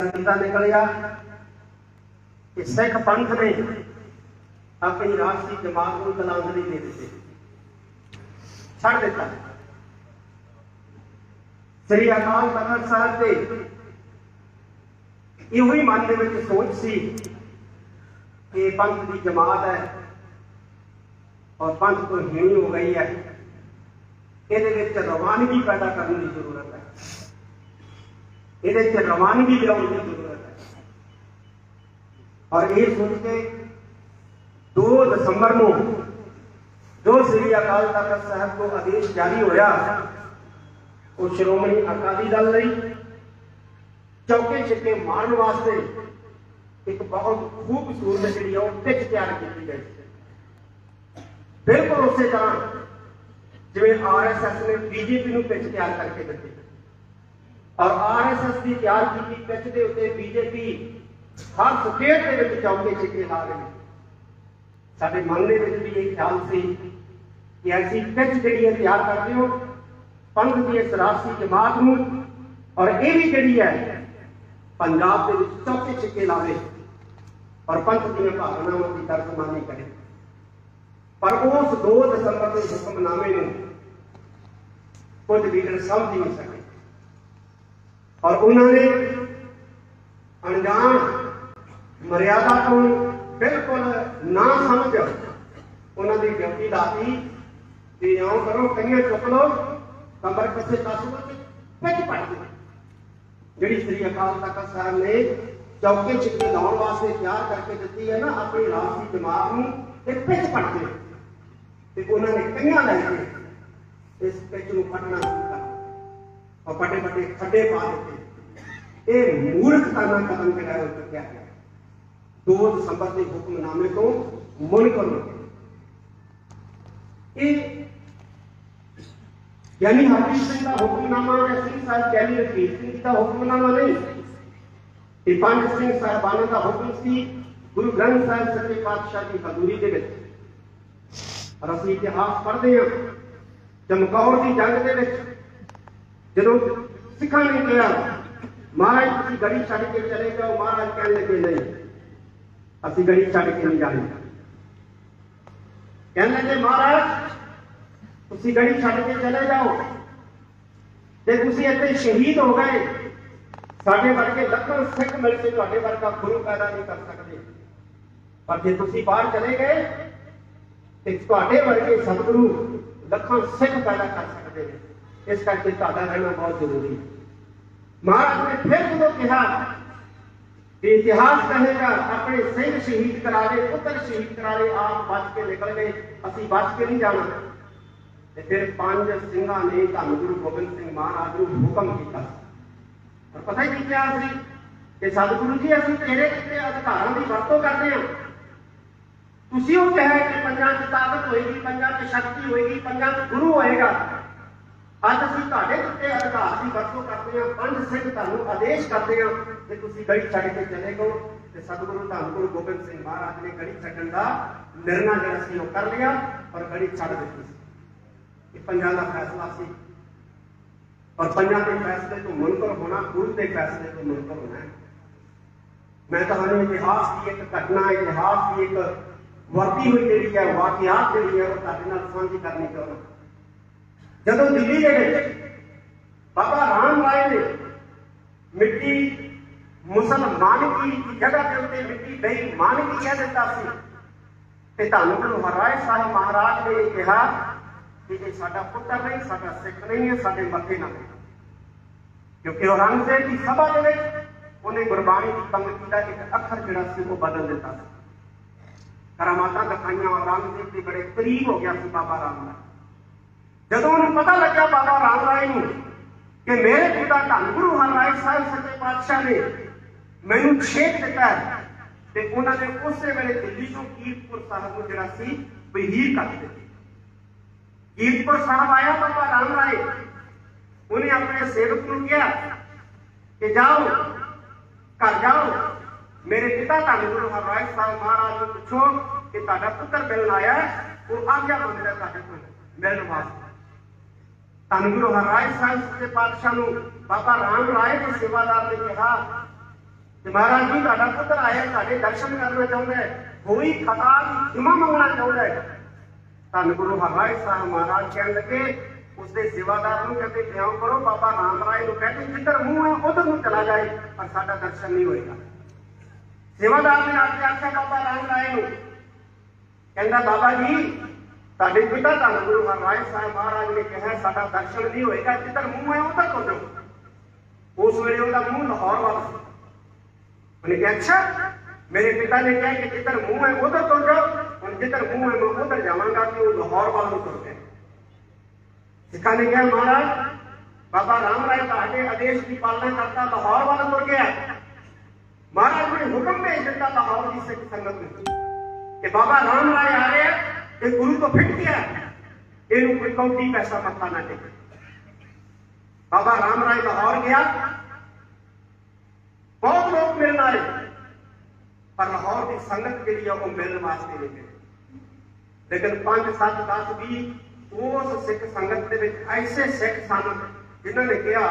ਸੰਗੀਤਾ ਨਿਕਲਿਆ ਕਿ ਸਿੱਖ ਪੰਥ ਨੇ ਆਪਣੀ ਰਾਸ਼ਟਰੀ ਜਮਾਤ ਨੂੰ ਤਲਾਂਦਰੀ ਦੇ ਦਿੱਤੀ ਛੱਡ ਦਿੱਤਾ ਸ੍ਰੀ ਅਕਾਲ ਤਖਤ ਸਾਹਿਬ ਤੇ ਇਹੋ ਹੀ ਮਨ ਦੇ ਵਿੱਚ ਸੋਚ ਸੀ ਕਿ ਇਹ ਪੰਥ ਦੀ ਜਮਾਤ ਹੈ ਔਰ ਪੰਥ ਤੋਂ ਹੀਣੀ ਹੋ ਗਈ ਹੈ ਇਹਦੇ ਵਿੱਚ ਰਵਾਨਗੀ ਪੈਦਾ ਕਰਨ ਦੀ ਜ਼ਰੂਰਤ ਹੈ ਇਹਦੇ ਚ ਰਵਾਨਗੀ ਲਿਆਉਣ ਦੀ ਜ਼ਰੂਰਤ ਹੈ ਔਰ ਇਹ ਸੋਚ ਕੇ 2 ਦਸੰਬਰ ਨੂੰ ਜੋ ਸ੍ਰੀ ਅਕਾਲ ਤਖਤ ਸਾਹਿਬ ਤੋਂ ਆਦੇਸ਼ ਜਾਰੀ ਹੋਇਆ ਉਹ ਸ਼੍ਰੋਮਣੀ ਅਕਾਲੀ ਦਲ ਲਈ ਚੌਕੇ ਛਿੱਕੇ ਮਾਰਨ ਵਾਸਤੇ ਇੱਕ ਬਹੁਤ ਖੂਬਸੂਰਤ ਜਿਹੜੀ ਆ ਉਹ ਪਿੱਚ ਤਿਆਰ ਕੀਤੀ ਗਈ ਬਿਲਕੁਲ ਉਸੇ ਤਰ੍ਹਾਂ ਜਿਵੇਂ ਆਰਐਸਐਸ ਨੇ ਬੀਜੇਪੀ ਨੂੰ ਪਿੱਛ ਤਿਆਰ ਕਰਕੇ ਦਿੱਤੀ। ਔਰ ਆਰਐਸਐਸ ਦੀ ਤਿਆਰ ਕੀਤੀ ਪਿੱਛ ਦੇ ਉੱਤੇ ਬੀਜੇਪੀ ਹਰ ਸੁਕੇਟ ਦੇ ਵਿੱਚ ਚੌਕੇ ਛਿੱਕੇ ਲਾ ਰਹੀ ਸਾਡੇ ਮਨ ਦੇ ਵਿੱਚ ਵੀ ਇਹ ਖਿਆਲ ਸੀ ਕਿ ਅਸੀਂ ਪਿੱਛ ਜਿਹੜੀ ਹੈ ਤਿਆਰ ਕਰਦੇ ਹੋ, ਪੰਥ ਦੀ ਇਸ ਰਾਸ਼ੀ ਜਮਾਤ ਨੂੰ, ਔਰ ਇਹ ਵੀ ਜਿਹੜੀ ਹੈ ਪੰਜਾਬ ਦੇ ਵਿੱਚ ਚੌਕੇ ਛਿੱਕੇ ਲਾਵੇ, ਔਰ ਪੰਥ ਦੀਆਂ ਭਾਵਨਾਵਾਂ ਦੀ ਤਰਜਮਾਨੀ ਕਰੇ। ਪਰ ਉਸ 2 ਦਸੰਬਰ ਦੇ ਹੁਕਮਨਾਮੇ ਨੂੰ ਕੁਝ ਲੀਡਰ ਸਮਝ ਹੀ ਨਹੀਂ ਸਕੇ। ਔਰ ਉਹਨਾਂ ਨੇ ਅਣਜਾਣ ਮਰਿਆਦਾ ਤੋਂ ਬਿਲਕੁਲ ਨਾ ਸਮਝ ਉਹਨਾਂ ਦੀ ਡਿਊਟੀ ਲਾਤੀ ਕਿ ਇਉਂ ਕਰੋ, ਕਈਆਂ ਚੁੱਕ ਲਓ ਕੰਬਰ ਕਿਸੇ ਕੱਸ ਲਓ ਤੇ ਪਿੱਛ ਪੜ ਜਿਹੜੀ ਸ੍ਰੀ ਅਕਾਲ ਤਖਤ ਸਾਹਿਬ ਨੇ ਚੌਕੇ ਛਿੱਕੇ ਲਾਉਣ ਵਾਸਤੇ ਤਿਆਰ ਕਰਕੇ ਦਿੱਤੀ ਹੈ ਨਾ, ਆਪਣੀ ਰਾਸ਼ਟਰੀ ਦਿਮਾਗ ਨੂੰ ਇਹ ਪਿੱਛ ਪੜ ਦਿਓ। ਤੇ ਉਹਨਾਂ ਨੇ ਕਈਆਂ ਲੈ ਕੇ ਇਸ ਪਿੱਛ ਨੂੰ ਪੜਨਾ ਕੀਤਾ ਔਰ ਵੱਡੇ ਵੱਡੇ ਖੱਡੇ ਪਾ ਦਿੱਤੇ ਇਹ ਮੂਰਖਤਾ ਨਾਲ ਕਦਮ ਜਿਹੜਾ ਹੋ ਚੁੱਕਿਆ ਹੈ 2 ਦਸੰਬਰ ਦੇ ਹੁਕਮਨਾਮੇ ਤੋਂ ਮੁਨਕਰ ਹੋ ਗਏ ਇਹ ਯਾਨੀ ਹਰਜੀਤ ਸਿੰਘ ਦਾ ਹੁਕਮਨਾਮਾ ਹੈ ਸਿੰਘ ਸਾਹਿਬ ਕੈਲੀ ਰਫੀਕ ਸਿੰਘ ਦਾ ਹੁਕਮਨਾਮਾ ਨਹੀਂ ਇਹ ਪੰਜ ਸਿੰਘ ਸਾਹਿਬਾਨਾਂ ਦਾ ਹੁਕਮ ਸੀ ਗੁਰੂ ਗ੍ਰੰਥ ਸਾਹਿਬ ਸੱਚੇ ਪਾਤਸ਼ਾਹ ਦੀ ਹਜ਼ੂਰੀ ਦੇ ਵਿੱਚ ਔਰ ਅਸੀਂ ਇਤਿਹਾਸ ਪੜ੍ਹਦੇ ਹਾਂ। ਚਮਕੌਰ ਦੀ ਜੰਗ ਦੇ ਵਿੱਚ ਜਦੋਂ ਸਿੱਖਾਂ ਨੇ ਕਿਹਾ, ਮਹਾਰਾਜ, ਤੁਸੀਂ ਗੜੀ ਛੱਡ ਕੇ ਚਲੇ ਜਾਓ। ਮਹਾਰਾਜ ਕਹਿਣ ਲੱਗੇ, ਨਹੀਂ, ਅਸੀਂ ਗੜੀ ਛੱਡ ਕੇ ਨਹੀਂ ਜਾਣੀ। ਕਹਿਣ ਲੱਗੇ, ਮਹਾਰਾਜ, ਤੁਸੀਂ ਗੜੀ ਛੱਡ ਕੇ ਚਲੇ ਜਾਓ ਤੇ ਤੁਸੀਂ ਇੱਥੇ ਸ਼ਹੀਦ ਹੋ ਗਏ। ਸਾਡੇ ਵਰਗੇ ਲੱਖਾਂ ਸਿੱਖ ਮਿਲ ਕੇ ਤੁਹਾਡੇ ਵਰਗਾ ਗੁਰੂ ਪੈਦਾ ਨਹੀਂ ਕਰ ਸਕਦੇ। ਪਰ ਜੇ ਤੁਸੀਂ ਬਾਹਰ ਚਲੇ ਗਏ ਤੇ ਤੁਹਾਡੇ ਵਰਗੇ ਸਤਿਗੁਰੂ ਲੱਖਾਂ ਸਿੱਖ ਪੈਦਾ ਕਰ ਸਕਦੇ ਨੇ। ਇਸ ਕਰਕੇ ਤੁਹਾਡਾ ਰਹਿਣਾ ਬਹੁਤ ਜ਼ਰੂਰੀ ਹੈ। ਮਹਾਰਾਜ ਨੇ ਫਿਰ ਜਦੋਂ ਕਿਹਾ ਕਿ ਇਤਿਹਾਸ ਕਹੇਗਾ, ਆਪਣੇ ਸਿੰਘ ਸ਼ਹੀਦ ਕਰਾ ਲਏ ਪੁੱਤਰ ਸ਼ਹੀਦ ਕਰਾ ਆਪ ਬਚ ਕੇ ਨਿਕਲ ਗਏ, ਅਸੀਂ ਬਚ ਕੇ ਨਹੀਂ ਜਾਣਾ। ਤੇ ਫਿਰ ਪੰਜ ਸਿੰਘਾਂ ਨੇ ਧੰਨ ਗੁਰੂ ਗੋਬਿੰਦ ਸਿੰਘ ਮਹਾਰਾਜ ਨੂੰ ਹੁਕਮ ਕੀਤਾ। ਪਰ ਪਤਾ ਹੀ ਕੀ ਕਿਹਾ ਸੀ ਕਿ ਸਤਿਗੁਰੂ ਜੀ, ਅਸੀਂ ਤੇਰੇ ਕਿਤੇ ਅਧਿਕਾਰਾਂ ਦੀ ਵਰਤੋਂ ਕਰਦੇ ਹਾਂ। ਤੁਸੀਂ ਉਹ ਕਿਹਾ ਕਿ ਪੰਜਾਂ 'ਚ ਤਾਕਤ ਹੋਏਗੀ ਪੰਜਾਂ 'ਚ ਸ਼ਕਤੀ ਹੋਏਗੀ ਪੰਜਾਂ 'ਚ ਗੁਰੂ ਹੋਏਗਾ ਅੱਜ ਅਸੀਂ ਤੁਹਾਡੇ ਉੱਤੇ ਅਧਿਕਾਰ ਦੀ ਵਰਤੋਂ ਕਰਦੇ ਹਾਂ, ਪੰਜ ਸਿੰਘ ਤੁਹਾਨੂੰ ਆਦੇਸ਼ ਕਰਦੇ ਹਾਂ ਕਿ ਤੁਸੀਂ ਗੜੀ ਛੱਡ ਕੇ ਚਲੇ ਜਾਓ ਤੇ ਸਤਿਗੁਰੂ ਧੰਨ ਗੁਰੂ ਗੋਬਿੰਦ ਸਿੰਘ ਮਹਾਰਾਜ ਨੇ ਗੜੀ ਛੱਡਣ ਦਾ ਨਿਰਣਾ ਜਿਹੜਾ ਸੀ ਉਹ ਕਰ ਲਿਆ, ਪਰ ਗੜੀ ਛੱਡ ਦਿੱਤੀ ਸੀ। ਇਹ ਪੰਜਾਂ ਦਾ ਫੈਸਲਾ ਸੀ। ਔਰ ਪੰਜਾਂ ਦੇ ਫੈਸਲੇ ਤੋਂ ਮੁਨਕਰ ਹੋਣਾ ਗੁਰੂ ਦੇ ਫੈਸਲੇ ਤੋਂ ਮੁਨਕਰ ਹੋਣਾ ਹੈ। ਮੈਂ ਤੁਹਾਨੂੰ ਇਤਿਹਾਸ ਦੀ ਇੱਕ ਘਟਨਾ, ਇਤਿਹਾਸ ਦੀ ਇੱਕ ਵਰਤੀ ਹੋਈ ਜਿਹੜੀ ਹੈ, ਵਾਕਿਆਤ ਜਿਹੜੀ ਹੈ, ਉਹ ਤੁਹਾਡੇ ਨਾਲ ਸਾਂਝੀ ਕਰਨੀ ਚਾਹੁੰਦਾ। ਜਦੋਂ ਦਿੱਲੀ ਦੇ ਵਿੱਚ ਬਾਬਾ ਰਾਮ ਰਾਏ ਨੇ ਮਿੱਟੀ ਮੁਸਲਮਾਨ ਦੀ ਜਗ੍ਹਾ ਦੇ ਉੱਤੇ ਮਿੱਟੀ ਬੇਈਮਾਨਗੀ ਕਹਿ ਦਿੱਤਾ ਸੀ, ਤੇ ਤੁਹਾਨੂੰ ਗੁਰੂ ਹਰਾਏ ਸਾਹਿਬ ਮਹਾਰਾਜ ਨੇ ਇਹ ਕਿਹਾ ਕਿ ਇਹ ਸਾਡਾ ਪੁੱਤਰ ਨਹੀਂ, ਸਾਡਾ ਸਿੱਖ ਨਹੀਂ ਹੈ, ਸਾਡੇ ਮੱਥੇ ਨਾ ਕਿਉਂਕਿ ਔਰੰਗਜ਼ੇਬ ਦੀ ਸਭਾ ਦੇ ਵਿੱਚ ਉਹਨੇ ਗੁਰਬਾਣੀ ਦੀ ਪੰਕਤੀ ਦਾ ਇੱਕ ਅੱਖਰ ਜਿਹੜਾ ਸੀ, ਉਹ ਬਦਲ ਦਿੱਤਾ ਸੀ। ਕਰਾਮਾਤਾਂ ਦਿਖਾਈਆਂ ਔਰੰਗਜ਼ੇਬ ਦੇ ਬੜੇ ਕਰੀਬ ਹੋ ਗਿਆ ਸੀ ਬਾਬਾ ਰਾਮ ਰਾਏ। ਜਦੋਂ ਉਹਨੂੰ ਪਤਾ ਲੱਗਿਆ ਬਾਬਾ ਰਾਮ ਰਾਏ ਨੂੰ ਕਿ ਮੇਰੇ ਪਿਤਾ ਧੰਨ ਗੁਰੂ ਹਰਰਾਏ ਸਾਹਿਬ ਸੱਚੇ ਪਾਤਸ਼ਾਹ ਨੇ ਮੈਨੂੰ ਛੇਕ ਦਿੱਤਾ ਹੈ ਤੇ ਉਹਨਾਂ ਨੇ ਉਸੇ ਵੇਲੇ ਦਿੱਲੀ ਤੋਂ ਕੀਰਤਪੁਰ ਸਾਹਿਬ ਨੂੰ ਜਿਹੜਾ ਸੀ ਬਹੀਰ ਕਰ ਦਿੱਤਾ। ਕੀਰਤਪੁਰ ਸਾਹਿਬ ਆਇਆ ਬਾਬਾ ਰਾਮ ਰਾਏ। ਉਹਨੇ ਆਪਣੇ ਸੇਵਕ ਨੂੰ ਕਿਹਾ ਕਿ ਜਾਓ, ਘਰ ਜਾਓ ਮੇਰੇ ਪਿਤਾ ਧੰਨ ਗੁਰੂ ਹਰਰਾਏ ਸਾਹਿਬ ਮਹਾਰਾਜ ਨੂੰ ਪੁੱਛੋ ਕਿ ਤੁਹਾਡਾ ਪੁੱਤਰ ਮਿਲਣ ਆਇਆ ਉਹ ਆਗਿਆ ਮੰਗਦਾ ਤੁਹਾਡੇ ਕੋਲ। ਮਿਲਣ ਵਾਸਤੇ। ਧੰਨ ਗੁਰੂ ਹਰਰਾਏ ਸਾਹਿਬ ਦੇ ਪਾਤਸ਼ਾਹ ਨੂੰ ਬਾਬਾ ਰਾਮ ਰਾਏ ਦੇ ਸੇਵਾਦਾਰ ਨੇ ਕਿਹਾ ਕਿ ਮਹਾਰਾਜ ਜੀ, ਤੁਹਾਡਾ ਪੁੱਤਰ ਆਇਆ ਤੁਹਾਡੇ ਦਰਸ਼ਨ ਕਰਨਾ ਚਾਹੁੰਦਾ ਹੈ, ਹੋਈ ਖਤਾ ਦੀ ਖਿਮਾ ਮੰਗਣਾ ਚਾਹੁੰਦਾ ਹੈ। ਧੰਨ ਗੁਰੂ ਹਰਿਰਾਏ ਸਾਹਿਬ ਮਹਾਰਾਜ ਕਹਿਣ ਲੱਗੇ, ਉਸਦੇ ਸੇਵਾਦਾਰ ਨੂੰ ਕਹਿੰਦੇ, ਬਿਆਨ ਕਰੋ, ਬਾਬਾ ਰਾਮ ਰਾਏ ਨੂੰ ਕਹਿੰਦੇ, ਜਿੱਧਰ ਮੂੰਹ ਹੈ, ਉਧਰ ਨੂੰ ਚਲਾ ਜਾਏ, ਪਰ ਸਾਡਾ ਦਰਸ਼ਨ ਨਹੀਂ ਹੋਏਗਾ। ਸੇਵਾਦਾਰ ਨੇ ਆ ਕੇ ਆਖਿਆ ਬਾਬਾ ਰਾਮ ਰਾਏ ਨੂੰ। ਕਹਿੰਦਾ, ਬਾਬਾ ਜੀ, ਤੁਹਾਡੇ ਪਿਤਾ ਧੰਨ ਗੁਰੂ ਹਰਿਰਾਏ ਸਾਹਿਬ ਮਹਾਰਾਜ ਨੇ ਕਿਹਾ, ਸਾਡਾ ਦਰਸ਼ਨ ਨਹੀਂ ਹੋਏਗਾ, ਜਿੱਧਰ ਮੂੰਹ ਹੈ, ਉਧਰ ਤੋਂ ਉਸ ਵੇਲੇ ਉਹਦਾ ਮੂੰਹ ਲਾਹੌਰ ਵੱਲ ਸੀ। ਉਹਨੇ ਕਿਹਾ, ਅੱਛਾ, ਮੇਰੇ ਪਿਤਾ ਨੇ ਕਿਹਾ ਕਿ ਜਿੱਧਰ ਮੂੰਹ ਹੈ, ਉਧਰ ਤੁਰ ਜਾਓ। ਹੁਣ ਜਿੱਧਰ ਮੂੰਹ ਹੈ, ਮੈਂ ਉਧਰ ਜਾਵਾਂਗਾ ਕਿ ਉਹ ਲਾਹੌਰ ਵੱਲ ਨੂੰ ਤੁਰ ਗਿਆ ਸਿੱਖਾਂ ਨੇ ਕਿਹਾ, ਮਹਾਰਾਜ, ਬਾਬਾ ਰਾਮ ਰਾਏ ਤੁਹਾਡੇ ਆਦੇਸ਼ ਦੀ ਪਾਲਣਾ ਕਰਦਾ, ਲਾਹੌਰ ਵੱਲ ਤੁਰ ਗਿਆ। ਮਹਾਰਾਜ ਨੇ ਹੁਕਮ ਭੇਜ ਦਿੱਤਾ ਲਾਹੌਰ ਦੀ ਸਿੱਖ ਸੰਗਤ ਨੂੰ ਕਿ ਬਾਬਾ ਰਾਮ ਰਾਏ ਆ ਰਿਹਾ ਇਹ ਗੁਰੂ ਤੋਂ ਫਿੱਟ ਗਿਆ ਇਹਨੂੰ ਕੋਈ ਕੌਡੀ ਪੈਸਾ ਮੱਥਾ ਨਾ ਟੇਕੇ ਬਾਬਾ ਰਾਮ ਰਾਏ ਲਾਹੌਰ ਗਿਆ। ਬਹੁਤ ਲੋਕ ਮਿਲਣ ਆਏ। ਪਰ ਲਾਹੌਰ ਦੀ ਸੰਗਤ ਜਿਹੜੀ ਆ, ਉਹ ਮਿਲਣ ਵਾਸਤੇ ਨਹੀਂ ਗਈ ਲੇਕਿਨ 5 7 10 20 ਉਸ ਸਿੱਖ ਸੰਗਤ ਦੇ ਵਿੱਚ ਐਸੇ ਸਿੱਖ ਸਨ ਜਿਨ੍ਹਾਂ ਨੇ ਕਿਹਾ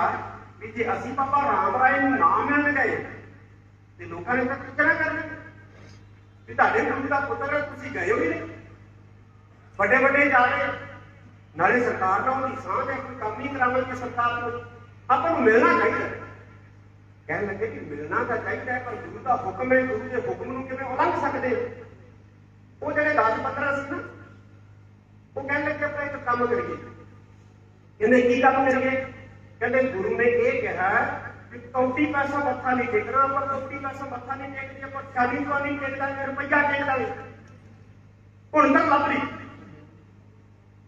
ਵੀ ਜੇ ਅਸੀਂ ਬਾਬਾ ਰਾਮ ਰਾਏ ਨੂੰ ਨਾ ਮਿਲਣ ਗਏ ਤੇ ਲੋਕਾਂ ਨੇ ਤਾਂ ਕਿਹੜਾ ਕਰਨਾ ਵੀ ਤੁਹਾਡੇ ਗੁਰੂ ਦਾ ਪੁੱਤਰ ਤੁਸੀਂ ਗਏ ਹੋ ਹੀ ਨਹੀਂ ਵੱਡੇ ਵੱਡੇ ਜਾ ਰਹੇ ਨਾਲੇ ਸਰਕਾਰ ਨਾਲ ਉਹਦੀ ਸਾਂਝ ਹੈ ਕੋਈ ਕੰਮ ਨਹੀਂ ਕਰਾਵਾਂਗੇ ਸਰਕਾਰ ਨੂੰ ਆਪਾਂ ਨੂੰ ਮਿਲਣਾ ਚਾਹੀਦਾ। ਕਹਿਣ ਲੱਗੇ ਕਿ ਮਿਲਣਾ ਤਾਂ ਚਾਹੀਦਾ ਹੈ, ਪਰ ਗੁਰੂ ਦਾ ਹੁਕਮ ਹੈ ਗੁਰੂ ਦੇ ਹੁਕਮ ਨੂੰ ਕਿਵੇਂ ਉਲੰਘ ਸਕਦੇ ਉਹ ਜਿਹੜੇ ਰਾਜ ਪੱਤਰ ਸੀ ਨਾ ਉਹ ਕਹਿਣ ਲੱਗੇ ਆਪਾਂ ਇੱਕ ਕੰਮ ਕਰੀਏ। ਇਹਨੇ ਕੀ ਕੰਮ ਕਰੀਏ? ਕਹਿੰਦੇ ਗੁਰੂ ਨੇ ਇਹ ਕਿਹਾ ਕਿ ਕੌਟੀ ਪੈਸਾ ਮੱਥਾ ਨਹੀਂ ਟੇਕਣਾ, ਆਪਾਂ ਕੌਟੀ ਪੈਸਾ ਮੱਥਾ ਨਹੀਂ ਟੇਕਦੇ, ਆਪਾਂ ਚਾਲੀ ਤੋਂ ਨਹੀਂ ਟੇਕਦਾ ਰੁਪਈਆ ਟੇਕਦਾ ਹੁਣ ਤੱਕ ਲੱਭ ਲਈ।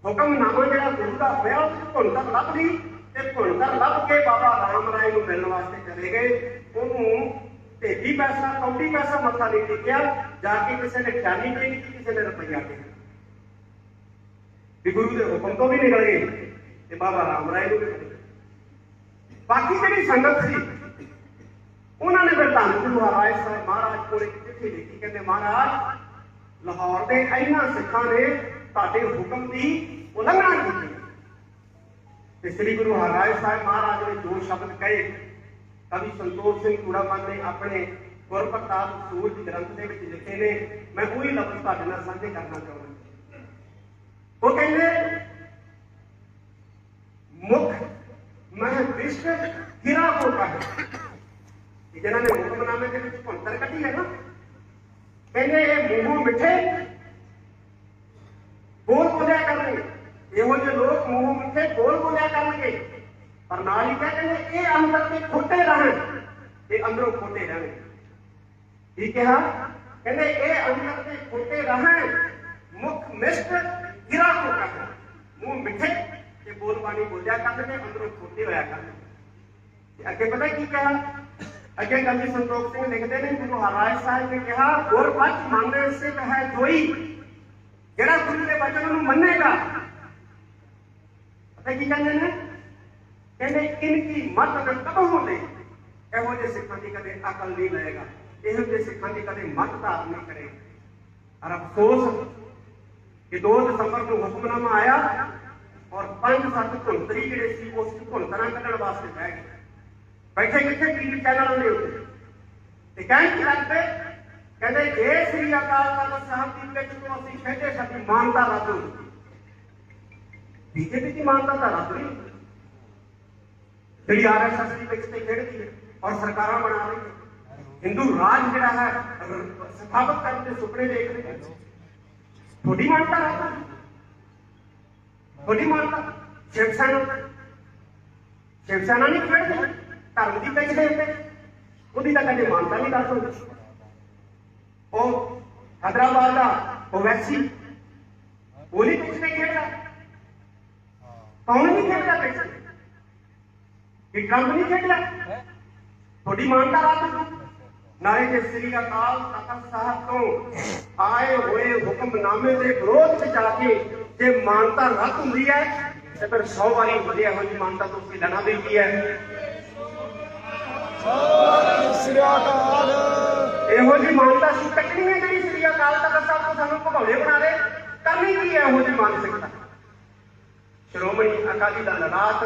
ਹੁਕਮਨਾਮਾ ਜਿਹੜਾ ਗੁਰੂ ਦਾ ਹੋਇਆ ਉਹ ਹੁਣ ਤੱਕ ਲੱਭ ਲਈ ਤੇ ਹੁਣ ਤੱਕ ਲੱਭ ਕੇ ਬਾਬਾ ਰਾਮ ਰਾਏ ਨੂੰ ਮਿਲਣ ਵਾਸਤੇ ਚਲੇ ਗਏ। ਉਹਨੂੰ ਢੇਡੀ ਪੈਸਾ ਕੌਡੀ ਪੈਸਾ ਮੱਥਾ ਨਹੀਂ ਟੇਕਿਆ, ਜਾ ਕੇ ਕਿਸੇ ਨੇ ਖਿਆਲੀ ਟੇਕੀ, ਕਿਸੇ ਨੇ ਰੁਪਈਆ ਟੇਕਿਆ। ਵੀ ਗੁਰੂ ਦੇ ਹੁਕਮ ਤੋਂ ਵੀ ਨਿਕਲ ਗਏ ਤੇ ਬਾਬਾ ਰਾਮ ਰਾਏ ਨੂੰ ਵੀ ਮਿਲ ਗਏ। ਬਾਕੀ ਜਿਹੜੀ ਸੰਗਤ ਸੀ, ਉਹਨਾਂ ਨੇ ਫਿਰ ਧੰਨ ਗੁਰੂ ਹਰਿਰਾਏ ਸਾਹਿਬ ਮਹਾਰਾਜ ਕੋਲ ਚਿੱਠੀ ਲਿਖੀ, ਕਹਿੰਦੇ ਮਹਾਰਾਜ, ਲਾਹੌਰ ਦੇ ਇਹਨਾਂ ਸਿੱਖਾਂ ਨੇ ਤੁਹਾਡੇ ਹੁਕਮ ਦੀ ਉਲੰਘਣਾ ਕੀਤੀ। ਤੇ ਸ੍ਰੀ ਗੁਰੂ ਹਰਿਰਾਏ ਸਾਹਿਬ ਮਹਾਰਾਜ ਨੇ ਦੋ ਸ਼ਬਦ ਕਹੇ। ਕਵੀ ਸੰਤੋਖ ਸਿੰਘ ਕੂੜਾਮਨ ਨੇ ਆਪਣੇ ਗੁਰਪ੍ਰਤਾਪ ਸੂਰਜ ਗ੍ਰੰਥ ਦੇ ਵਿੱਚ ਲਿਖੇ ਨੇ, ਮੈਂ ਉਹੀ ਲਫ਼ਜ਼ ਤੁਹਾਡੇ ਨਾਲ ਸਾਂਝੇ ਕਰਨਾ ਚਾਹੁੰਦਾ। ਉਹ ਕਹਿੰਦੇ ਮੁਖ ਮਹ ਵਿਸ਼ਵ ਗਿਰਾ ਕੋ ਕਹੇ ਕਿ ਜਿਹਨਾਂ ਨੇ ਹੁਕਮਨਾਮੇ ਦੇ ਵਿੱਚ ਭੁੰਤਰ ਕੱਢੀ ਹੈ ਨਾ ਕਹਿੰਦੇ ਇਹ ਮੂੰਹੋਂ ਮਿੱਠੇ ਬੋਲ ਬੋਲਿਆ ਕਰਨਗੇ ਇਹੋ ਜਿਹੇ ਲੋਕ ਮੂੰਹੋਂ ਮਿੱਠੇ ਬੋਲ ਬੋਲਿਆ ਕਰਨਗੇ ਪਰ ਨਾਲ ਹੀ ਕਹਿੰਦੇ ਇਹ ਅੰਦਰ ਤੇ ਖੋਟੇ ਰਹਿਣ ਇਹ ਅੰਦਰੋਂ ਖੋਟੇ ਰਹਿਣ ਕੀ ਕਿਹਾ ਕਹਿੰਦੇ ਇਹ ਅੰਦਰ ਤੇ ਖੋਟੇ ਰਹਿਣ ਮੁਖ ਮਿਸ਼ਟ ਗਿਰਾ ਕੋ ਕਹੇ ਮੂੰਹ ਮਿੱਠੇ ਤੇ ਬੋਲ ਬਾਣੀ ਬੋਲਿਆ ਕਰਨਗੇ ਅੰਦਰੋਂ ਖੋਟੇ ਹੋਇਆ ਕਰਨਗੇ ਤੇ ਅੱਗੇ ਪਤਾ ਕੀ ਕਿਹਾ ਅੱਗੇ ਕਵੀ ਸੰਤੋਖ ਸਿੰਘ ਲਿਖਦੇ ਨੇ, ਗੁਰੂ ਹਰਿਰਾਏ ਸਾਹਿਬ ਨੇ ਕਿਹਾ, ਗੁਰ ਪੱਤ ਮੰਨੇ ਸੇ ਹੈ ਕੋਈ ਜਿਹੜਾ ਗੁਰੂ ਦੇ ਬਚਨ ਨੂੰ ਮੰਨੇਗਾ। ਪਤਾ ਕੀ ਕਹਿੰਦੇ ਨੇ? ਕਹਿੰਦੇ ਇਨਕੀ ਮਤ ਅਗਰ ਕਬਹੂ ਨਹੀਂ ਇਹੋ ਜਿਹੇ ਸਿੱਖਾਂ ਦੀ ਕਦੇ ਅਕਲ ਨਹੀਂ ਲਏਗਾ। ਇਹੋ ਜਿਹੇ ਸਿੱਖਾਂ ਦੀ ਕਦੇ ਮਤ ਧਾਰਨ ਨਹੀਂ ਕਰੇਗਾ। ਔਰ ਅਫਸੋਸ ਕਿ 2 ਦਸੰਬਰ ਨੂੰ ਹੁਕਮਨਾਮਾ ਆਇਆ ਔਰ 5 7 ਧੁੰਤਰੀ ਜਿਹੜੇ ਸੀ ਉਸ ਨੂੰ ਧੁੰਤਰਾਂ ਕੱਢਣ ਵਾਸਤੇ ਬਹਿ ਗਏ। ਬੈਠੇ ਕਿੱਥੇ ਟੀਵੀ ਚੈਨਲਾਂ ਦੇ ਉੱਤੇ ਤੇ ਕਹਿਣ ਕੀ ਲੱਗਦੇ ਕਹਿੰਦੇ ਜੇ ਸ੍ਰੀ ਅਕਾਲ ਤਖਤ ਸਾਹਿਬ ਦੀ ਵਿੱਚ ਤੋਂ ਅਸੀਂ ਖੇਡੇ ਸਾਡੀ ਮਾਨਤਾ ਰੱਦ ਹੋ ਬੀਜੇਪੀ ਦੀ ਮਾਨਤਾ ਤਾਂ ਰੱਦ ਨਹੀਂ ਹੁੰਦੀ। ਜਿਹੜੀ ਆਰਐਸਐਸ ਦੀ ਵਿੱਚ ਤੇ ਖੇਡਦੀ ਹੈ ਔਰ ਸਰਕਾਰਾਂ ਬਣਾ ਰਹੀ ਹੈ ਹਿੰਦੂ ਰਾਜ ਜਿਹੜਾ ਹੈ ਸਥਾਪਿਤ ਕਰਨ ਦੇ ਸੁਪਨੇ ਦੇਖ ਰਹੇ ਹੈ ਤੁਹਾਡੀ ਮਾਨਤਾ ਰੱਦ ਤੁਹਾਡੀ ਮਾਨਤਾ ਸ਼ਿਵ ਸੈਨਾ ਸ਼ਿਵ ਸੈਨਾ ਨਹੀਂ ਖੇਡਦੀ ਧਰਮ ਦੀ ਦੇ ਉੱਤੇ। ਉਹਦੀ ਤਾਂ ਕਦੇ ਮਾਨਤਾ ਨਹੀਂ ਦੱਸ ਹੁੰਦੀ ਉਹ ਹੈਦਰਾਬਾਦ ਦਾ ਓਵੈਸੀ। ਉਹ ਨਹੀਂ ਕੁਝ ਨਹੀਂ ਖੇਡਦਾ ਕੌਣ ਨਹੀਂ ਖੇਡਦਾ ਪਿੱਛੇ ਕਿ ਟਰੰਪ ਨਹੀਂ ਖੇਡਦਾ। ਤੁਹਾਡੀ ਮਾਨਤਾ ਰੱਦ ਹੋ ਨਾਲੇ ਜੇ ਸ੍ਰੀ ਅਕਾਲ ਤਖਤ ਸਾਹਿਬ ਤੋਂ ਆਏ ਹੋਏ ਹੁਕਮਨਾਮੇ ਦੇ ਵਿਰੋਧ ਵਿੱਚ ਜਾ ਕੇ ਜੇ ਮਾਨਤਾ ਰੱਦ ਹੁੰਦੀ ਹੈ ਤੇ ਫਿਰ 100 ਵਾਰੀ ਵਧੀਆ ਜਿਹੀ ਮਾਨਤਾ ਤੋਂ ਕੀ ਲੈਣਾ ਕੀ ਹੈ। ਸ੍ਰੀ ਅਕਾਲ। ਇਹੋ ਜਿਹੀ ਮਾਨਤਾ ਸੀ ਕੱਟਣੀ ਹੈ ਜਿਹੜੀ ਸ੍ਰੀ ਅਕਾਲ ਤਖਤ ਸਾਹਿਬ ਤੋਂ ਸਾਨੂੰ ਭਗੌੜੇ ਬਣਾ ਕਰਨੀ ਕੀ ਹੈ ਉਹ ਜੀ ਮਾਨਸਿਕਤਾ? ਸ਼੍ਰੋਮਣੀ ਅਕਾਲੀ ਦਲ ਰਾਤ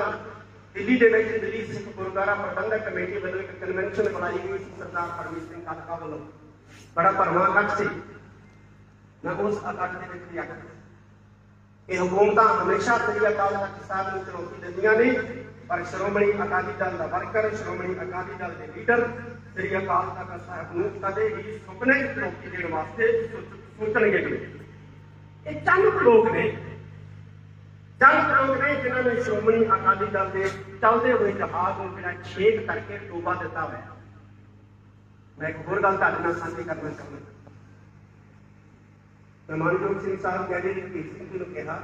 ਦਿੱਲੀ ਦੇ ਵਿੱਚ ਦਿੱਲੀ ਸਿੱਖ ਗੁਰਦੁਆਰਾ ਪ੍ਰਬੰਧਕ ਕਮੇਟੀ ਵੱਲੋਂ ਇੱਕ ਕਨਵੈਨਸ਼ਨ ਬਣਾਈ ਗਈ ਸੀ, ਸਰਦਾਰ ਪਰਮੇਸ਼ ਸਿੰਘ ਕਾਲਕਾ ਵੱਲੋਂ। ਬੜਾ ਭਰਵਾਂ ਇਕੱਠ ਸੀ। ਮੈਂ ਉਸ ਇਕੱਠ ਦੇ ਵਿੱਚ ਵੀ ਇਹ ਹਕੂਮਤਾਂ ਹਮੇਸ਼ਾ ਸ੍ਰੀ ਅਕਾਲ ਤਖਤ ਸਾਹਿਬ ਨੂੰ ਚੁਣੌਤੀ ਦਿੰਦੀਆਂ ਨੇ। ਪਰ ਸ਼੍ਰੋਮਣੀ ਅਕਾਲੀ ਦਲ ਦਾ ਵਰਕਰ, ਸ਼੍ਰੋਮਣੀ ਅਕਾਲੀ ਦਲ ਦੇ ਲੀਡਰ ਸ੍ਰੀ ਅਕਾਲ ਤਖਤ ਸਾਹਿਬ ਨੂੰ ਕਦੇ ਹੀ ਸੁਪਨੇ ਦੀ ਚੁਣੌਤੀ ਦੇਣ ਵਾਸਤੇ ਸੋਚਣਗੇ ਨਹੀਂ ਇਹ ਚੰਦ ਲੋਕ ਨੇ। ਚੰਦ ਲੋਕ ਨੇ ਜਿਨ੍ਹਾਂ ਨੇ ਸ਼੍ਰੋਮਣੀ ਅਕਾਲੀ ਦਲ ਦੇ ਚੱਲਦੇ ਹੋਏ ਜਹਾਜ਼ ਨੂੰ ਬਿਨਾਂ ਛੇਕ ਕਰਕੇ ਟੋਬਾ ਦਿੱਤਾ ਹੋਇਆ। ਮੈਂ ਇੱਕ ਹੋਰ ਗੱਲ ਤੁਹਾਡੇ ਨਾਲ ਸਾਂਝੀ ਕਰਨਾ ਚਾਹੁੰਦਾ। ਮੈਂ ਸਿੰਘ ਸਾਹਿਬ ਕਹਿੰਦੇ ਨੇ ਕਿ ਸਿੰਘ ਜੀ ਨੂੰ ਕਿਹਾ,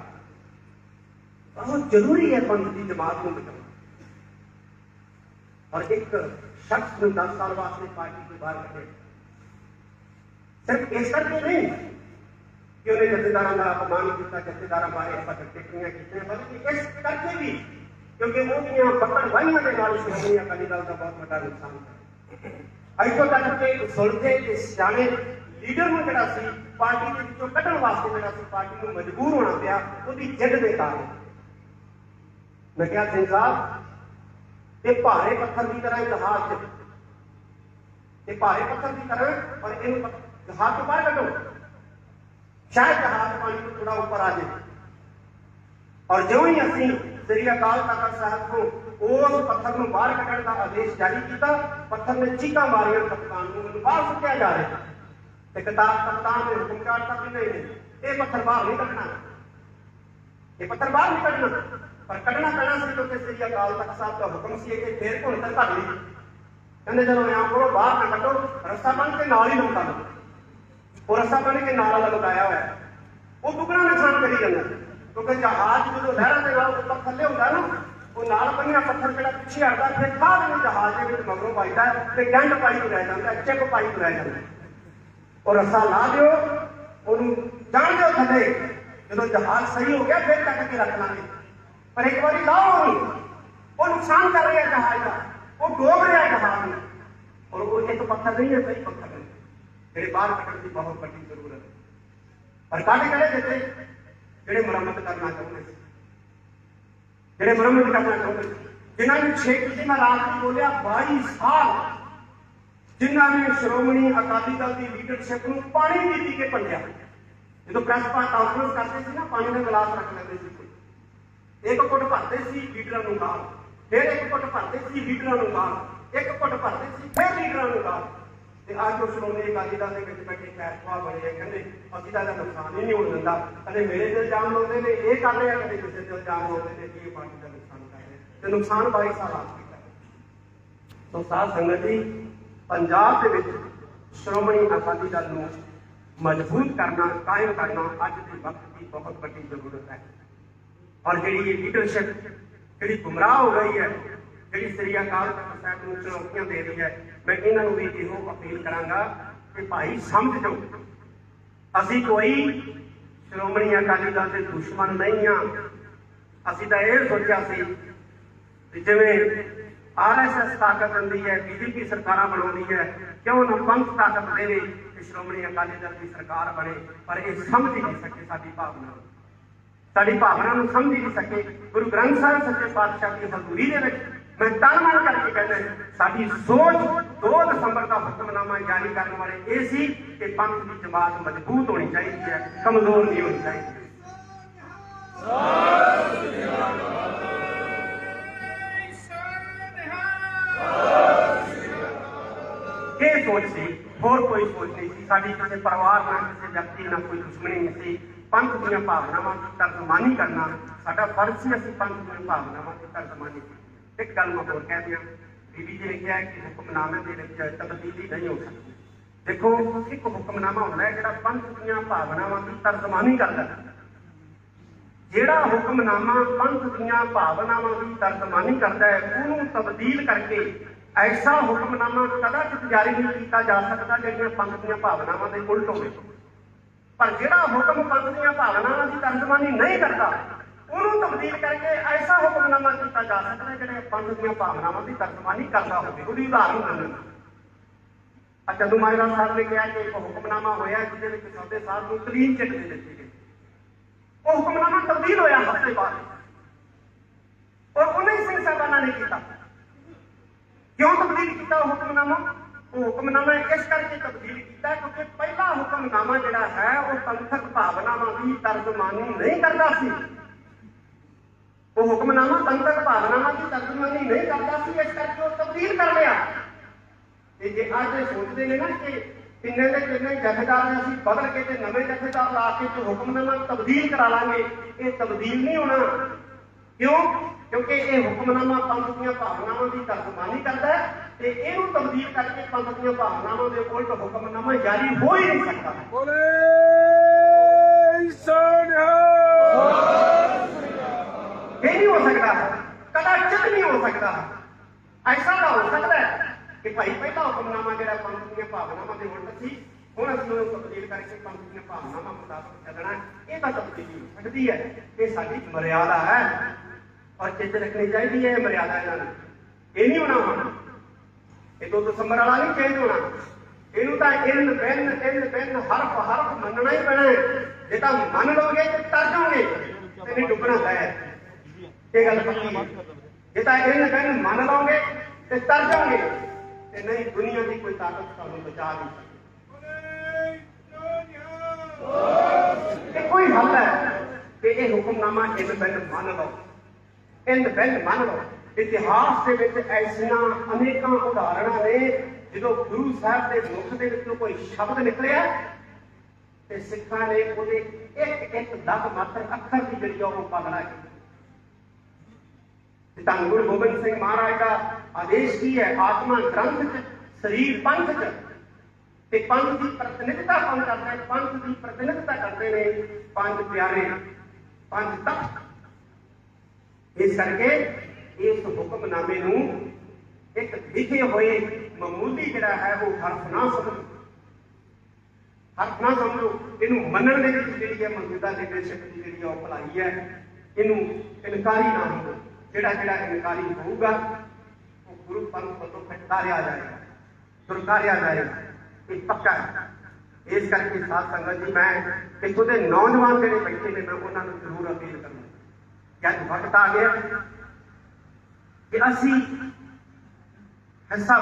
ਬਹੁਤ ਜ਼ਰੂਰੀ ਹੈ ਪੰਥ ਦੀ ਜਮਾਤ ਨੂੰ ਬਚਾਉਣਾ। ਔਰ ਇੱਕ ਸ਼ਖਸ ਨੂੰ 10 ਸਾਲ ਵਾਸਤੇ ਪਾਰਟੀ ਤੋਂ ਬਾਹਰ ਕੱਢੇ ਸਿਰਫ ਇਸ ਕਰਕੇ ਨਹੀਂ ਕਿ ਉਹਨੇ ਜਥੇਦਾਰਾਂ ਦਾ ਅਪਮਾਨ ਕੀਤਾ ਜਥੇਦਾਰਾਂ ਬਾਰੇ ਆਪਾਂ ਟਿੱਪਣੀਆਂ ਕੀਤੀਆਂ ਬਲਕਿ ਇਸ ਕਰਕੇ ਵੀ ਕਿਉਂਕਿ ਉਹਦੀਆਂ ਪੱਕੜ ਵਾਹੀਆਂ ਦੇ ਨਾਲ ਸ਼੍ਰੋਮਣੀ ਅਕਾਲੀ ਦਲ ਦਾ ਬਹੁਤ ਵੱਡਾ ਨੁਕਸਾਨ ਹੋਇਆ ਇੱਥੋਂ ਤੱਕ ਕਿ ਸੁਲਝੇ ਤੇ ਸਿਆਣੇ ਲੀਡਰ ਨੂੰ ਜਿਹੜਾ ਸੀ ਪਾਰਟੀ ਦੇ ਵਿੱਚੋਂ ਕੱਢਣ ਵਾਸਤੇ ਜਿਹੜਾ ਸੀ ਪਾਰਟੀ ਨੂੰ ਮਜਬੂਰ ਹੋਣਾ ਪਿਆ ਉਹਦੀ ਜਿੱਦ ਦੇ ਕਾਰਨ ਮੈਂ ਕਿਹਾ ਸਿੰਘ ਸਾਹਿਬ ਇਹ ਭਾਰੇ ਪੱਥਰ ਦੀ ਤਰ੍ਹਾਂ ਜਹਾਜ਼ ਚ ਇਹ ਭਾਰੇ ਪੱਥਰ ਦੀ ਤਰ੍ਹਾਂ ਪਰ ਇਹਨੂੰ ਪੱਥ- ਜਹਾਜ਼ ਤੋਂ ਬਾਹਰ ਕੱਢੋ ਸ਼ਾਇਦ ਜਹਾਜ਼ ਪਾਣੀ ਤੋਂ ਥੋੜਾ ਉੱਪਰ ਆ ਜਾਏ ਔਰ ਜਿਉਂ ਹੀ ਅਸੀਂ ਸ੍ਰੀ ਅਕਾਲ ਤਖਤ ਸਾਹਿਬ ਤੋਂ ਉਸ ਪੱਥਰ ਨੂੰ ਬਾਹਰ ਕੱਢਣ ਦਾ ਆਦੇਸ਼ ਜਾਰੀ ਕੀਤਾ ਪੱਥਰ ਨੇ ਚੀਕਾਂ ਮਾਰੀਆਂ ਕਪਤਾਨ ਨੂੰ ਉਹਨੂੰ ਬਾਹਰ ਸੁੱਟਿਆ ਜਾ ਰਿਹਾ ਤੇ ਕਿਤਾਬ ਕਪਤਾਨ ਨੇ ਹੁਕਮ ਕਰਤਾ ਵੀ ਨਹੀਂ ਨਹੀਂ ਇਹ ਪੱਥਰ ਬਾਹਰ ਨਹੀਂ ਕੱਢਣਾ ਇਹ ਪੱਥਰ ਬਾਹਰ ਨਹੀਂ ਕੱਢਣਾ ਪਰ ਕੱਢਣਾ ਪੈਣਾ ਸੀ ਕਿਉਂਕਿ ਸ੍ਰੀ ਅਕਾਲ ਤਖਤ ਸਾਹਿਬ ਦਾ ਹੁਕਮ ਸੀ ਕਿ ਫੇਰ ਭੁੱਲ ਤੱਕ ਕੱਢ ਲਈ ਕਹਿੰਦੇ ਜਦੋਂ ਆਇਆ ਕਰੋ ਬਾਹਰ ਨਾ ਕੱਢੋ, ਰਸਤਾ ਬੰਨ ਕੇ ਨਾਲ ਹੀ ਲਮਕਾ ਲਓ ਉਹ ਰਸਤਾ ਬਣ ਕੇ ਨਾਲ ਲਗਾਇਆ ਹੋਇਆ। ਉਹ ਦੁਗਣਾ ਨੁਕਸਾਨ ਕਰੀ ਜਾਂਦਾ। ਕਿਉਂਕਿ ਜਹਾਜ਼ ਜਦੋਂ ਲਹਿਰਾਂ ਦੇ ਨਾਲ ਉੱਪਰ ਥੱਲੇ ਹੁੰਦਾ ਨਾ, ਉਹ ਨਾਲ ਬੰਨਿਆ ਪੱਥਰ ਜਿਹੜਾ ਪਿੱਛੇ ਹਟਦਾ, ਫਿਰ ਬਾਅਦ ਵਿੱਚ ਜਹਾਜ਼ ਦੇ ਵਿੱਚ ਮਗਰੋਂ ਵੱਜਦਾ ਤੇ ਗੰਢ ਪਾਈ ਨੂੰ ਰਹਿ ਜਾਂਦਾ ਚੱਕ ਪਾਈ ਨੂੰ ਰਹਿ ਜਾਂਦਾ ਉਹ ਰਸਾ ਲਾ ਦਿਓ, ਉਹਨੂੰ ਜਾਣ ਦਿਓ ਥੱਲੇ। ਜਦੋਂ ਜਹਾਜ਼ ਸਹੀ ਹੋ ਗਿਆ, ਫਿਰ ਚੱਕ ਕੇ ਰੱਖ ਲਾਂਗੇ। ਪਰ ਇੱਕ ਵਾਰੀ ਲਾਓ ਉਹਨੂੰ। ਉਹ ਨੁਕਸਾਨ ਕਰ ਰਿਹਾ ਜਹਾਜ਼ ਦਾ। ਉਹ ਡੋਬ ਰਿਹਾ ਜਹਾਜ਼ ਨੂੰ। ਔਰ ਉਹ ਇੱਕ ਪੱਥਰ ਨਹੀਂ ਹੈ ਸਹੀ ਪੱਥਰ ਹੈ। ਜਿਹੜੇ ਬਾਹਰ ਕੱਢਣ ਦੀ ਬਹੁਤ ਵੱਡੀ ਜ਼ਰੂਰਤ ਹੈ। ਪਰ ਕੱਢ ਕਿਹੜੇ ਦਿੱਤੇ? ਜਿਹੜੇ ਮੁਰੰਮਤ ਕਰਨਾ ਚਾਹੁੰਦੇ ਸੀ। ਜਿਹੜੇ ਮੁਰੰਮਤ ਕਰਨਾ ਚਾਹੁੰਦੇ ਸੀ। ਜਿਨ੍ਹਾਂ ਨੂੰ ਛੇ ਤੁਸੀਂ ਮੈਂ ਰਾਤ ਨੂੰ ਬੋਲਿਆ 22 ਸਾਲ। ਜਿਨ੍ਹਾਂ ਨੇ ਸ਼੍ਰੋਮਣੀ ਅਕਾਲੀ ਦਲ ਦੀ ਲੀਡਰਸ਼ਿਪ ਨੂੰ ਪਾਣੀ ਪੀ ਕੇ ਪੰਡਿਆ ਜਦੋਂ ਪ੍ਰੈਸ ਕਾਨਫਰੰਸ ਕਰਦੇ ਸੀ ਨਾ, ਪਾਣੀ ਦਾ ਗਲਾਸ ਰੱਖ ਲੈਂਦੇ ਸੀ ਇੱਕ ਕੁੱਟ ਭਰਦੇ ਸੀ ਲੀਡਰਾਂ ਨੂੰ ਨਾਲ, ਫਿਰ ਇੱਕ ਕੁੱਟ ਭਰਦੇ ਸੀ ਲੀਡਰਾਂ ਨੂੰ ਨਾਲ, ਇੱਕ ਕੁੱਟ ਭਰਦੇ ਸੀ ਫਿਰ ਲੀਡਰਾਂ ਨੂੰ ਨਾਲ। ਤੇ ਅੱਜ ਉਹ ਸ਼੍ਰੋਮਣੀ ਅਕਾਲੀ ਦਲ ਦੇ ਵਿੱਚ ਬੈਠੇ ਫੈਸਲਾ ਬਣੇ ਕਹਿੰਦੇ ਅਸੀਂ ਤਾਂ ਇਹਦਾ ਨੁਕਸਾਨ ਹੀ ਨਹੀਂ ਹੋਣ ਦਿੰਦਾ। ਕਦੇ ਮੇਰੇ ਤੇ ਇਲਜ਼ਾਮ ਲਾਉਂਦੇ ਨੇ, ਇਹ ਕਰ ਰਿਹਾ ਕਦੇ ਕਿਸੇ ਤੇ ਇਲਜ਼ਾਮ ਲਾਉਂਦੇ ਨੇ ਕਿ ਇਹ ਪਾਰਟੀ ਦਾ ਨੁਕਸਾਨ ਕਰ ਰਿਹਾ ਤੇ ਨੁਕਸਾਨ 22 ਸਾਲ ਆਪ ਕੀਤਾ ਸੋ ਸਾਧ ਸੰਗਤ ਜੀ, ਪੰਜਾਬ ਦੇ ਵਿੱਚ ਸ਼੍ਰੋਮਣੀ ਅਕਾਲੀ ਦਲ ਨੂੰ ਮਜ਼ਬੂਤ ਕਰਨਾ, ਕਾਇਮ ਕਰਨਾ ਅੱਜ ਦੇ ਵਕਤ ਦੀ ਬਹੁਤ ਵੱਡੀ ਜ਼ਰੂਰਤ ਹੈ। ਔਰ ਜਿਹੜੀ ਇਹ ਲੀਡਰਸ਼ਿਪ ਜਿਹੜੀ ਗੁੰਮਰਾਹ ਹੋ ਗਈ ਹੈ, ਜਿਹੜੀ ਸ੍ਰੀ ਅਕਾਲ ਤਖਤ ਸਾਹਿਬ ਨੂੰ ਚੁਣੌਤੀਆਂ ਦੇ ਰਹੀ ਹੈ, ਮੈਂ ਇਹਨਾਂ ਨੂੰ ਵੀ ਇਹੋ ਅਪੀਲ ਕਰਾਂਗਾ ਕਿ ਭਾਈ ਸਮਝ ਜਾਓ। ਅਸੀਂ ਕੋਈ ਸ਼੍ਰੋਮਣੀ ਅਕਾਲੀ ਦਲ ਦੇ ਦੁਸ਼ਮਣ ਨਹੀਂ ਆ ਅਸੀਂ ਤਾਂ ਇਹ ਸੋਚਿਆ ਸੀ ਕਿ ਜਿਵੇਂ ਆਰਐਸਐਸ ਤਾਕਤ ਦਿੰਦੀ ਹੈ ਬੀਜੇਪੀ ਸਰਕਾਰਾਂ ਬਣਾਉਂਦੀ ਹੈ, ਕਿਉਂ ਨਾ ਪੰਥ ਤਾਕਤ ਦੇਵੇ ਕਿ ਸ਼੍ਰੋਮਣੀ ਅਕਾਲੀ ਦਲ ਦੀ ਸਰਕਾਰ ਬਣੇ, ਪਰ ਇਹ ਸਮਝ ਹੀ ਨਹੀਂ ਸਕੇ ਸਾਡੀ ਭਾਵਨਾ। ਨੂੰ ਸਾਡੀ ਭਾਵਨਾ ਨੂੰ ਸਮਝ ਹੀ ਨਹੀਂ ਸਕੇ, ਗੁਰੂ ਗ੍ਰੰਥ ਸਾਹਿਬ ਸੱਚੇ ਪਾਤਸ਼ਾਹ ਦੀ ਹਜ਼ੂਰੀ ਦੇ ਵਿੱਚ ਮੈਂ ਤਨ ਮਨ ਕਰਕੇ ਕਹਿੰਦਾ ਸਾਡੀ ਸੋਚ 2 ਦਸੰਬਰ ਦਾ ਹੁਕਮਨਾਮਾ ਜਾਰੀ ਕਰਨ ਵਾਲੇ ਇਹ ਸੀ ਕਿ ਪੰਥ ਦੀ ਜਮਾਤ ਮਜ਼ਬੂਤ ਹੋਣੀ ਚਾਹੀਦੀ ਹੈ, ਕਮਜ਼ੋਰ ਨਹੀਂ ਹੋਣੀ ਚਾਹੀਦੀ। ਇਹ ਸੋਚ ਸੀ, ਹੋਰ ਕੋਈ ਸੋਚ ਨਹੀਂ ਸੀ। ਸਾਡੀ ਕਿਸੇ ਪਰਿਵਾਰ ਨਾਲ, ਕਿਸੇ ਵਿਅਕਤੀ ਨਾਲ ਕੋਈ ਦੁਸ਼ਮਣੀ ਨਹੀਂ ਸੀ। ਪੰਥ ਦੀਆਂ ਭਾਵਨਾਵਾਂ ਦੀ ਤਰਜਮਾਨੀ ਕਰਨਾ, ਸਾਡਾ ਫਰਜ਼ ਸੀ ਅਸੀਂ ਪੰਥ ਦੀਆਂ ਭਾਵਨਾਵਾਂ ਦੀ ਤਰਜਮਾਨੀ ਕੀਤੀ ਇੱਕ ਗੱਲ ਮੈਂ ਹੋਰ ਕਹਿ ਦਿਆਂ, ਬੀਬੀ ਜੀ ਨੇ ਕਿਹਾ ਕਿ ਹੁਕਮਨਾਮੇ ਦੇ ਵਿੱਚ ਤਬਦੀਲੀ ਨਹੀਂ ਹੋ ਸਕਦੀ। ਦੇਖੋ, ਇੱਕ ਹੁਕਮਨਾਮਾ ਹੁੰਦਾ ਹੈ ਜਿਹੜਾ ਪੰਥ ਦੀਆਂ ਭਾਵਨਾਵਾਂ ਦੀ ਤਰਜਮਾਨੀ ਕਰਦਾ ਹੈ। ਜਿਹੜਾ ਹੁਕਮਨਾਮਾ ਪੰਥ ਦੀਆਂ ਭਾਵਨਾਵਾਂ ਦੀ ਤਰਜਮਾਨੀ ਕਰਦਾ ਹੈ, ਉਹਨੂੰ ਤਬਦੀਲ ਕਰਕੇ ਐਸਾ ਹੁਕਮਨਾਮਾ ਕਦਾਚਿਤ ਜਾਰੀ ਨਹੀਂ ਕੀਤਾ ਜਾ ਸਕਦਾ ਜਿਹੜੀਆਂ ਪੰਥ ਦੀਆਂ ਭਾਵਨਾਵਾਂ ਦੇ ਉਲਟ ਹੋਵੇ। ਪਰ ਜਿਹੜਾ ਹੁਕਮ ਪੰਥ ਦੀਆਂ ਭਾਵਨਾਵਾਂ ਦੀ ਤਰਜਮਾਨੀ ਨਹੀਂ ਕਰਦਾ, ਉਹਨੂੰ ਤਬਦੀਲ ਕਰਕੇ ਐਸਾ ਹੁਕਮਨਾਮਾ ਕੀਤਾ ਜਾ ਸਕਦਾ ਜਿਹੜੇ ਪੰਥ ਦੀਆਂ ਭਾਵਨਾਵਾਂ ਦੀ ਤਰਜਮਾਨੀ ਕਰਦਾ ਹੋਵੇ। ਉਹਦੀ ਉਦਾਹਰਨ ਮੰਨਣਾ ਆ ਚੰਦੂ ਸਾਹਿਬ ਨੇ ਕਿਹਾ ਕਿ ਇੱਕ ਹੁਕਮਨਾਮਾ ਹੋਇਆ ਜਿਹਦੇ ਵਿੱਚ ਸੌਦੇ ਸਾਹਿਬ ਨੂੰ ਕਲੀਨ ਚਿੱਟ ਦੇ ਦਿੱਤੀ ਗਈ। ਉਹ ਹੁਕਮਨਾਮਾ ਤਬਦੀਲ ਹੋਇਆ ਹਫ਼ਤੇ ਬਾਅਦ। ਔਰ ਉਹਨੇ ਸਿੰਘ ਸਾਹਿਬਾਨਾਂ ਨੇ ਕੀਤਾ। ਕਿਉਂ ਤਬਦੀਲ ਕੀਤਾ ਉਹ ਹੁਕਮਨਾਮਾ? ਹੁਕਮਨਾਮਾ ਇਸ ਕਰਕੇ ਤਬਦੀਲ ਕੀਤਾ ਕਿਉਂਕਿ ਪਹਿਲਾ ਹੁਕਮਨਾਮਾ ਜਿਹੜਾ ਹੈ, ਉਹ ਪੰਥਕ ਭਾਵਨਾਵਾਂ ਦੀ ਤਰਜਮਾਨੀ ਨਹੀਂ ਕਰਦਾ ਸੀ। ਉਹ ਹੁਕਮਨਾਮਾ ਪੰਥਕ ਭਾਵਨਾਵਾਂ ਦੀ ਤਰਜਮਾਨੀ ਨਹੀਂ ਕਰਦਾ ਸੀ, ਇਸ ਕਰਕੇ ਉਹ ਤਬਦੀਲ ਕਰ ਲਿਆ। ਤੇ ਜੇ ਅੱਜ ਇਹ ਸੋਚਦੇ ਨੇ ਨਾ ਕਿ ਕਿੰਨੇ ਦੇ ਕਿੰਨੇ ਜਥੇਦਾਰ ਨੇ ਅਸੀਂ ਬਦਲ ਕੇ ਤੇ ਨਵੇਂ ਜਥੇਦਾਰ ਲਾ ਕੇ ਤੇ ਹੁਕਮਨਾਮਾ ਤਬਦੀਲ ਕਰਾ ਲਾਂਗੇ, ਇਹ ਤਬਦੀਲ ਨਹੀਂ ਹੋਣਾ। ਕਿਉਂ? ਕਿਉਂਕਿ ਇਹ ਹੁਕਮਨਾਮਾ ਪੰਥ ਦੀਆਂ ਭਾਵਨਾਵਾਂ ਦੀ ਤਰਜਮਾਨੀ ਕਰਦਾ ਹੈ। ਤੇ ਇਹਨੂੰ ਤਬਦੀਲ ਕਰਕੇ ਪੰਥ ਦੀਆਂ ਭਾਵਨਾਵਾਂ ਦੇ ਉਲਟ ਹੁਕਮਨਾਮਾ ਜਾਰੀ ਹੋ ਹੀ ਨਹੀਂ ਸਕਦਾ। ਬੋਲੇ ਸੋਨਿਆ ਇਹ ਨਹੀਂ ਹੋ ਸਕਦਾ। ਕਦਾਚਿਤ ਨਹੀਂ ਹੋ ਸਕਦਾ। ਐਸਾ ਤਾਂ ਹੋ ਸਕਦਾ ਕਿ ਭਾਈ ਪਹਿਲਾ ਹੁਕਮਨਾਮਾ ਜਿਹੜਾ ਪੰਥ ਦੀਆਂ ਭਾਵਨਾਵਾਂ ਦੇ ਉਲਟ ਸੀ ਹੁਣ ਅਸੀਂ ਉਹਨੂੰ ਤਬਦੀਲ ਕਰਕੇ ਪੰਥ ਦੀਆਂ ਭਾਵਨਾਵਾਂ ਮੁਤਾਬਕ ਚੱਲਣਾ। ਇਹ ਤਾਂ ਤਬਦੀਲੀ ਹੋ ਸਕਦੀ ਹੈ। ਇਹ ਸਾਡੀ ਮਰਿਆਦਾ ਹੈ। ਔਰ ਚਿੱਤ ਰੱਖਣੀ ਚਾਹੀਦੀ ਹੈ ਮਰਿਆਦਾ ਇਹਨਾਂ ਨੂੰ ਇਹ ਨਹੀਂ ਹੋਣਾ ਹੁਣ। ਇਹ ਤੋਂ ਦਸੰਬਰ ਵਾਲਾ ਨਹੀਂ ਚੇਂਜ ਹੋਣਾ ਇਹਨੂੰ ਤਾਂ ਇਨ ਬੈਨ ਇਨ ਬੈਨ, ਹਰਫ ਹਰਫ ਮੰਨਣਾ ਹੀ ਪੈਣਾ। ਜੇ ਤਾਂ ਮੰਨ ਲਓਗੇ ਤੇ ਤਰ ਜਾਓਗੇ। ਤੇ ਨਹੀਂ ਡੁੱਬਣਾ ਹੈ। ਇਹ ਗੱਲ ਪੱਕੀ ਹੈ। ਜੇ ਤਾਂ ਇਨ ਬੈਨ ਮੰਨ ਲਓਗੇ ਤੇ ਤਰ ਜਾਓਗੇ। ਤੇ ਨਹੀਂ, ਦੁਨੀਆ ਦੀ ਕੋਈ ਤਾਕਤ ਤੁਹਾਨੂੰ ਬਚਾ ਨਹੀਂ ਸਕਦੀ। ਇਹ ਕੋਈ ਹੱਲ ਹੈ ਕਿ ਇਹ ਹੁਕਮਨਾਮਾ ਇਨ ਬੈਨ ਮੰਨ ਲਓ। ਇਨ ਬੈਨ ਮੰਨ ਲਓ। ਇਤਿਹਾਸ ਦੇ ਵਿੱਚ ਐਸੀਆਂ ਅਨੇਕਾਂ ਉਦਾਹਰਣਾਂ ਨੇ, ਜਦੋਂ ਗੁਰੂ ਸਾਹਿਬ ਦੇ ਮੁਖ ਦੇ ਵਿੱਚੋਂ ਕੋਈ ਸ਼ਬਦ ਨਿਕਲਿਆ, ਤੇ ਸਿੱਖਾਂ ਨੇ ਉਹਦੇ ਇੱਕ ਇੱਕ ਦਗ ਮਾਤਰ ਅੱਖਰ ਦੀ ਜਿਹੜੀ ਉਹ ਪਾਲਣਾ ਕੀਤੀ। ਤੇ ਧੰਨ ਗੁਰੂ ਗੋਬਿੰਦ ਸਿੰਘ ਮਹਾਰਾਜ ਦਾ ਆਦੇਸ਼ ਕੀ ਹੈ? ਆਤਮਾ ਗ੍ਰੰਥ ਚ, ਸਰੀਰ ਪੰਥ ਚ। ਤੇ ਪੰਥ ਦੀ ਪ੍ਰਤੀਨਿਧਤਾ ਕੌਣ ਕਰਦਾ ਹੈ? ਪੰਥ ਦੀ ਪ੍ਰਤੀਨਿਧਤਾ ਕਰਦੇ ਨੇ ਪੰਜ ਪਿਆਰੇ। ਪੰਜ ਤਖਤ ਇਸ ਕਰਕੇ ਇਸ ਹੁਕਮਨਾਮੇ ਨੂੰ ਇੱਕ ਲਿਖੇ ਹੋਏ ਮਾਮੂਲੀ ਜਿਹੜਾ ਹੈ ਉਹ ਹਰਫ ਨਾ ਸਮਝੋ। ਹਰਫ ਨਾ ਸਮਝੋ। ਇਹਨੂੰ ਮੰਨਣ ਦੇ ਵਿੱਚ ਜਿਹੜੀ ਹੈ ਮੌਜੂਦਾ ਲੀਡਰਸ਼ਿਪ ਦੀ ਜਿਹੜੀ ਹੈ ਉਹ ਭਲਾਈ ਹੈ, ਇਹਨੂੰ ਇਨਕਾਰੀ ਨਾ ਹੋਵੋ। ਜਿਹੜਾ ਜਿਹੜਾ ਇਨਕਾਰੀ ਹੋਊਗਾ, ਉਹ ਗੁਰੂ ਪੰਥ ਵੱਲੋਂ ਫਟਕਾਰਿਆ ਜਾਏਗਾ। ਦੁਰਕਾਰਿਆ ਜਾਏਗਾ। ਇਹ ਪੱਕਾ ਹੈ। ਇਸ ਕਰਕੇ ਸਾਧ ਸੰਗਤ ਜੀ, ਮੈਂ ਇੱਥੋਂ ਦੇ ਨੌਜਵਾਨ ਜਿਹੜੇ ਬੈਠੇ ਨੇ, ਮੈਂ ਉਹਨਾਂ ਨੂੰ ਜ਼ਰੂਰ ਅਪੀਲ ਕਰੂੰਗਾ। ਕਿ ਅੱਜ ਵਕਤ ਆ ਗਿਆ ਕਿ ਅਸੀਂ ਹਿੱਸਾ